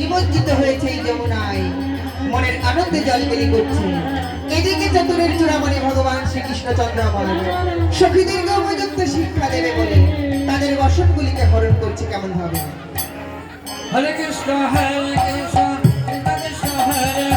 নিমজ্জিত হয়েছে এই যমুনায়। মনের আনন্দে জলবেলি করছে। এদিকে চতুরের চূড়ামণি ভগবান শ্রীকৃষ্ণচন্দ্র বলেন সখীদের উপযুক্ত শিক্ষা দেবে বলে তাদের বসনগুলিকে হরণ করছে কেমন ভাবে হরে কৃষ্ণ হরে কৃষ্ণ কৃষ্ণ, হরে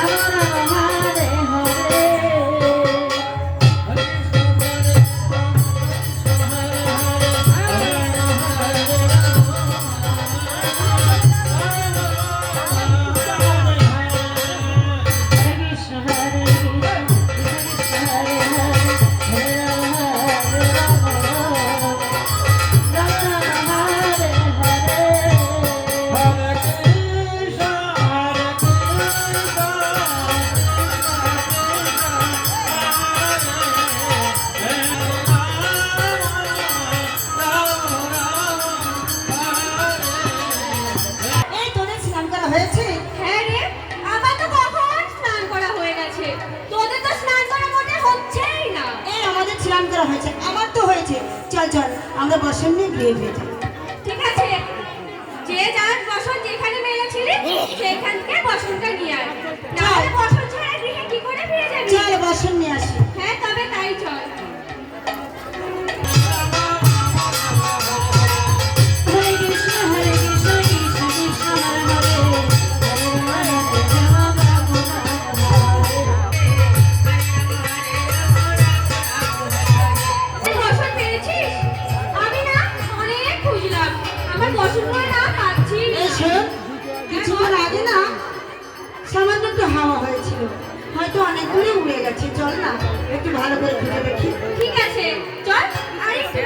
감사합니다. দিয়ে ঠিক আছে। যে যার বসন যেখানে মেলেছিলে সেখান থেকে বসনটা নিয়ে আস তাহলে বসন ছাড়া গৃহে কি করে ফিরে যাবি? চল বসন নিয়ে আসি। হ্যাঁ তবে তাই চল। যাচ্ছি চল না। একটু ভালো করে খুঁজে দেখি। ঠিক আছে চল। আরেকটু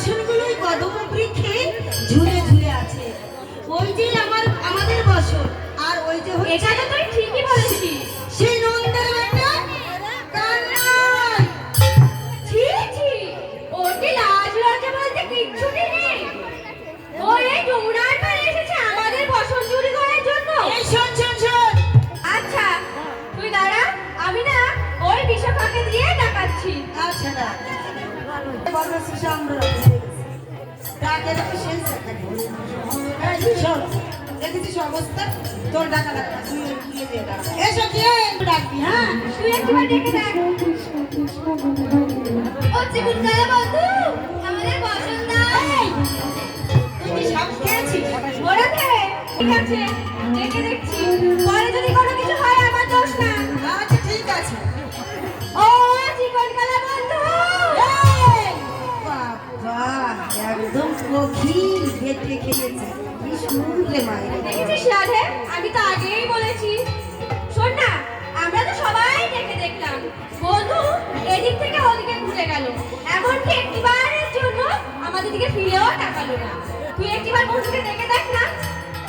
আমাদের বসনগুলো কদম বৃক্ষে ঝুলে ঝুলে আছে। ওই যে আমার আমাদের বসন। আর ওই যে এটা তো তুই ঠিকই বলেছিস। সেই নন্দের একটা কান্নাই ছি ছি। ওর লাজ লজ্জা বলতে কিচ্ছুটি নেই। ও এই ডুমরার পাড়ে এসেছে আমাদের বসন চুরি করার জন্য। এই শোন শোন শোন। আচ্ছা তুই দাঁড়া। আমি না ওই বিশ্বকাকে দিয়ে ডাকাচ্ছি। আচ্ছা আমরা তোর ডাকা লাগবে তুই গিয়ে দিয়ে ডাক। এসো কে ডাকবি হ্যাঁ? তুই একবার ডেকে দেখ ও চিকুন কালা বন্ধু আমাদের বসন তুই সব খেয়েছিস? ওরা ঠিক আছে ডেকে দেখছি। পরে যদি কোনো কিছু হয় আমি তো আগেই বলেছি। শোন না আমরা তো সবাই দেখে দেখলাম। বন্ধু এদিক থেকে ওদিকে ঘুরে গেল। এমনকি একটিবারের জন্য আমাদের দিকে ফিরেও তাকালো না। তুই একটিবার বন্ধুকে দেখে দেখ না।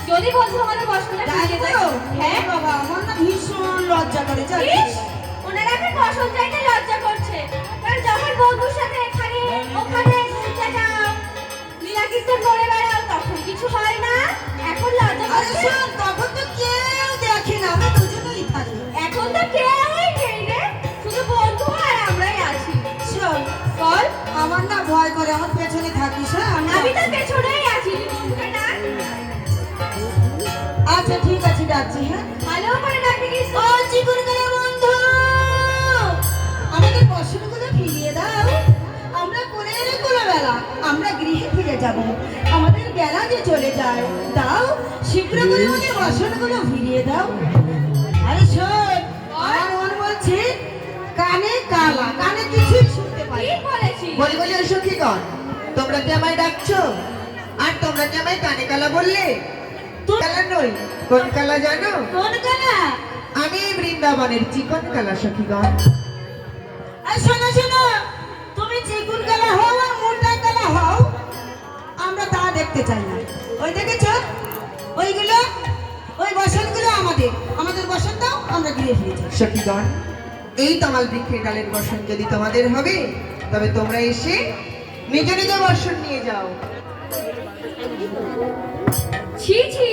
যদি বন্ধু আমাদের বসনটা ফিরিয়ে দেয় হ্যাঁ? বাবা আমার না ভীষণ লজ্জা করে জানিস? ওনারা এখন বসন চাইতে লজ্জা করছে। কারণ যখন বন্ধুর সাথে এখানে ওখানে কীর্তন করে বেড়াও তখন কিছু হয় না। এখন লজ্জা তখন তো কেউ দেখে না আমরা দুজনেই থাকি এখন তো কেউই নেই রে। শুধু বন্ধু আর আমরাই আছি। শোন বল আমার না ভয় করে আমার পেছনে থাকিস হ্যাঁ? আমি তো পেছনেই আছি আচ্ছা ঠিক আছে ডাকছি হ্যাঁ? যাব। আমাদের বেলা যে চলে যায় দাও শীঘ্র করে আমাদের বসনগুলো ফিরিয়ে দাও। আরে শোন মন বলছে কানে কালা কানে কিছুই শুনতে পাই বলি বলি সখীগণ তোমরা কি আমায় ডাকছো? আর তোমরা কি আমায় কানে কালা বললে? কালা নই কোন কালা জানো? কোন কালা? আমি বৃন্দাবনের চিকন কালা সখীগণ শোনো শোনো তুমি চিকুন কালা হও আর মোটা কালা হও। দেখতে চাই না। ওই দেখেছ? ওইগুলো? ওই বসনগুলো আমাদের। আমাদের বসন দাও আমরা গিয়ে ফিরে যাই সখীগণ এই তমাল বৃক্ষের ডালের বর্ষণ যদি তোমাদের হবে তবে তোমরা এসে নিজ নিজ বর্ষণ নিয়ে যাও। ছি ছি।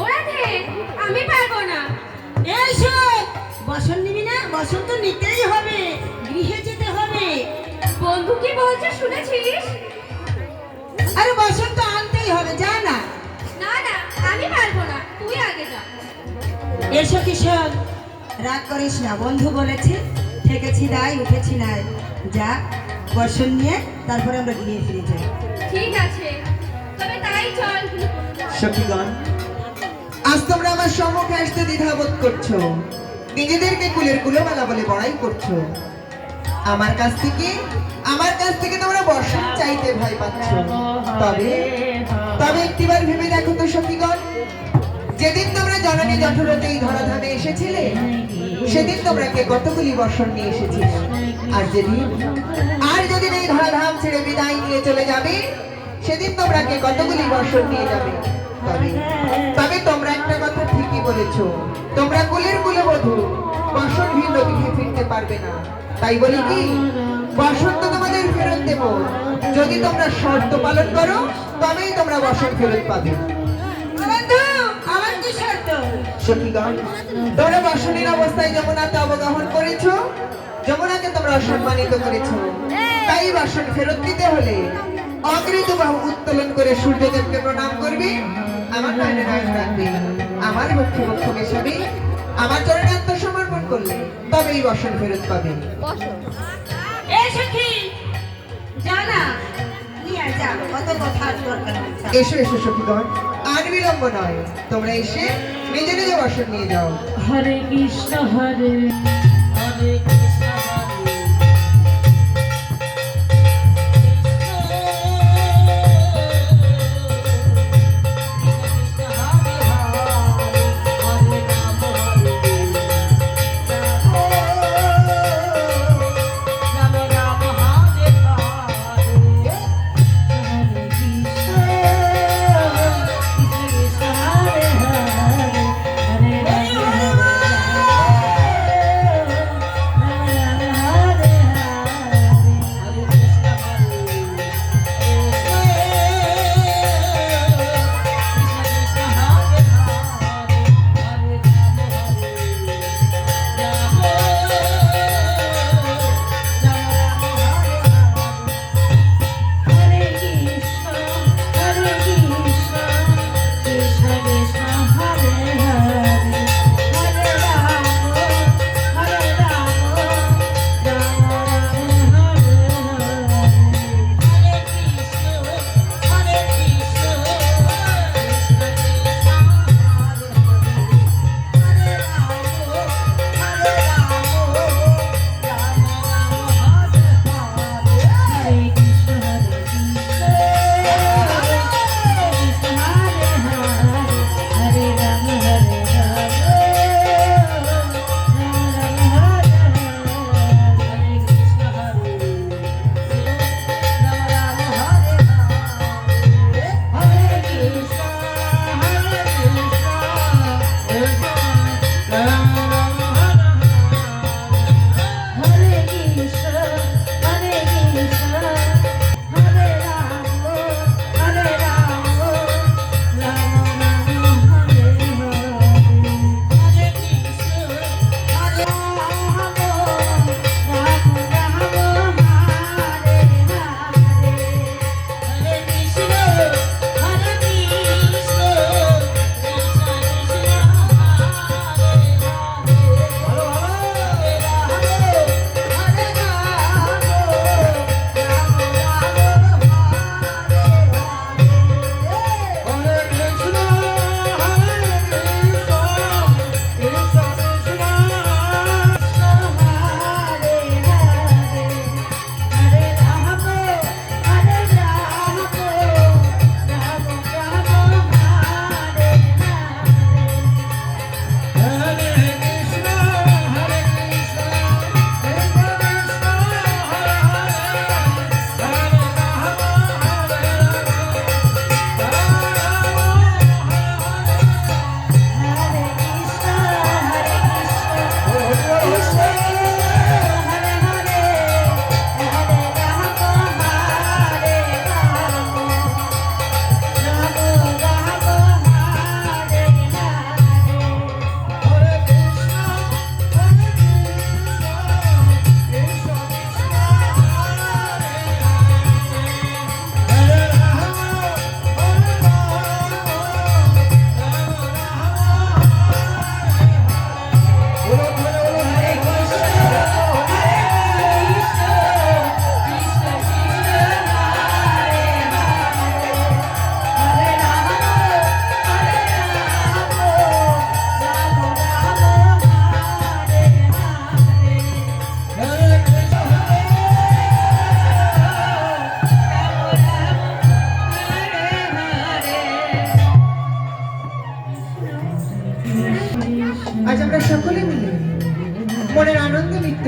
ওরা আমি পারব না। এই শোন বসন নিবি না বসন তো নিতেই হবে গৃহে যেতে হবে। বন্ধু কি বলছে শুনেছিস? আরে বসন তো আনতেই হবে যা না। না না আমি পারব না তুই আগে যা। এসো কিশোর রাগ করিস না বন্ধু বলেছে থেকেছি নাই উঠেছি নাই। যা বসন নিয়ে তারপরে আমরা গিয়ে ফিরে যাই। ঠিক আছে তবে তাই চল। সখীগণ আজ তোমরা আমার সম্মুখে আসতে দ্বিধাবোধ করছ। নিজেদেরকে কুলের কুলোমালা বলে বড়াই করছ। আমার কাছ থেকে আমার কাছ থেকে তোমরা বর্ষণ চাইতে ভয় পাচ্ছ। তবে তবে একটিবার ভেবে দেখো তো সখীগণ যেদিন তোমরা জননী জঠরতে এই ধরাধামে এসেছিলে সেদিন তোমরা কে কতগুলি বর্ষণ নিয়ে এসেছিলে। আর যদি আর যদি এই ধরাধাম ছেড়ে বিদায় নিয়ে চলে যাবে সেদিন তোমরা কে কতগুলি বর্ষণ নিয়ে যাবে। তবে তবে তোমরা একটা কথা ঠিকই বলেছ তোমরা কুলের কুলবধূ বর্ষণ ভিন্ন গৃহে ফিরতে পারবে না। তাই বলি কি বর্ষণ তো তোমাদের ফেরত দেব। যদি তোমরা শর্ত পালন করো তবেই তোমরা বর্ষণ ফেরত পাবে। আমার কি শর্ত? সখীগণ তোমরা বর্ষণের অবস্থায় যমুনাতে অবগাহন করেছ যমুনাকে তোমরা অসম্মানিত করেছ। তাই বর্ষণ ফেরত দিতে হলে বাহু উত্তোলন করে সূর্যদেবকে প্রণাম করবে। আমার নয়নে নয়ন রাখবে আমার মেশাবে আমার করলে তবেই বসন ফেরত পাবে। এসো এসো সখীগণ আর বিলম্ব নয় তোমরা এসে নিজে নিজে বসন নিয়ে যাও। হরে কৃষ্ণ হরে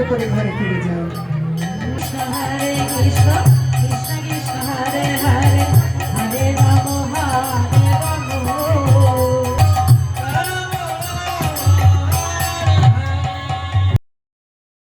করে ঘরে ফিরে Krishna,